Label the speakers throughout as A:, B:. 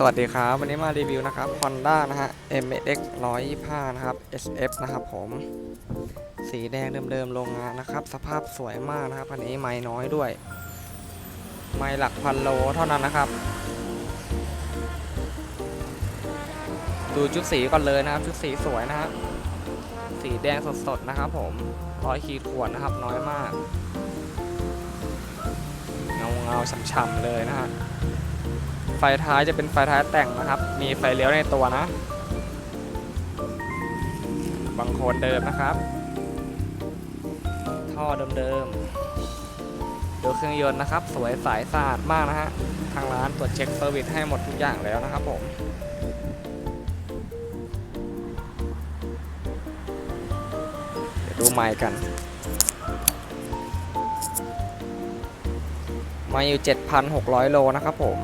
A: สวัสดีครับ วันนี้มารีวิวนะครับ Honda นะฮะ MX 125 นะครับ SF นะครับผม สีแดงเดิมๆโรงงานนะครับ สภาพสวยมากนะครับคันนี้ไม่น้อยด้วย ไม่หลักพันโลเท่านั้นนะครับ ดูชุดสีก่อนเลยนะครับ ชุดสีสวยนะฮะสีแดงสดๆนะครับผมร้อยขีดข่วดนะครับน้อยมาก เงาเงาๆฉ่ำๆเลยนะฮะ ไฟท้ายจะเป็นไฟท้ายแต่งนะครับ มีไฟเลี้ยวในตัวนะ บางโคนเดิมนะครับ ท่อเดิมๆดูเครื่องยนต์นะครับ สวยใสสะอาดมากนะฮะ ทางร้านตรวจเช็คเซอร์วิสให้หมดทุกอย่างแล้วนะครับผมเดี๋ยวดูไมค์กันมาอยู่ 7,600 โลนะครับผม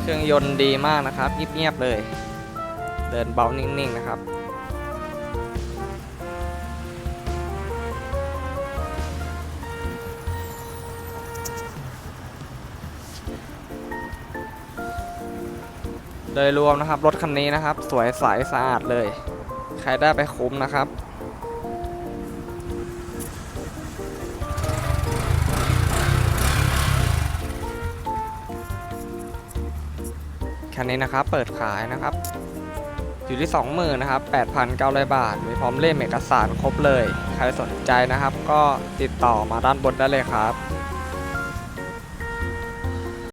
A: เครื่องยนต์ดีมากนะครับเงียบๆเลย เดินเบานิ่งๆนะครับโดยรวมนะครับ รถคันนี้นะครับ สวยใสสะอาดเลย ใครได้ไปคุ้มนะครับ คันนี้นะครับ เปิดขายนะครับ อยู่ที่ 20,000นะครับ8,900 บาท มีพร้อมเล่มเอกสารครบเลย ใครสนใจนะครับ ก็ติดต่อมาด้านบนได้เลยครับ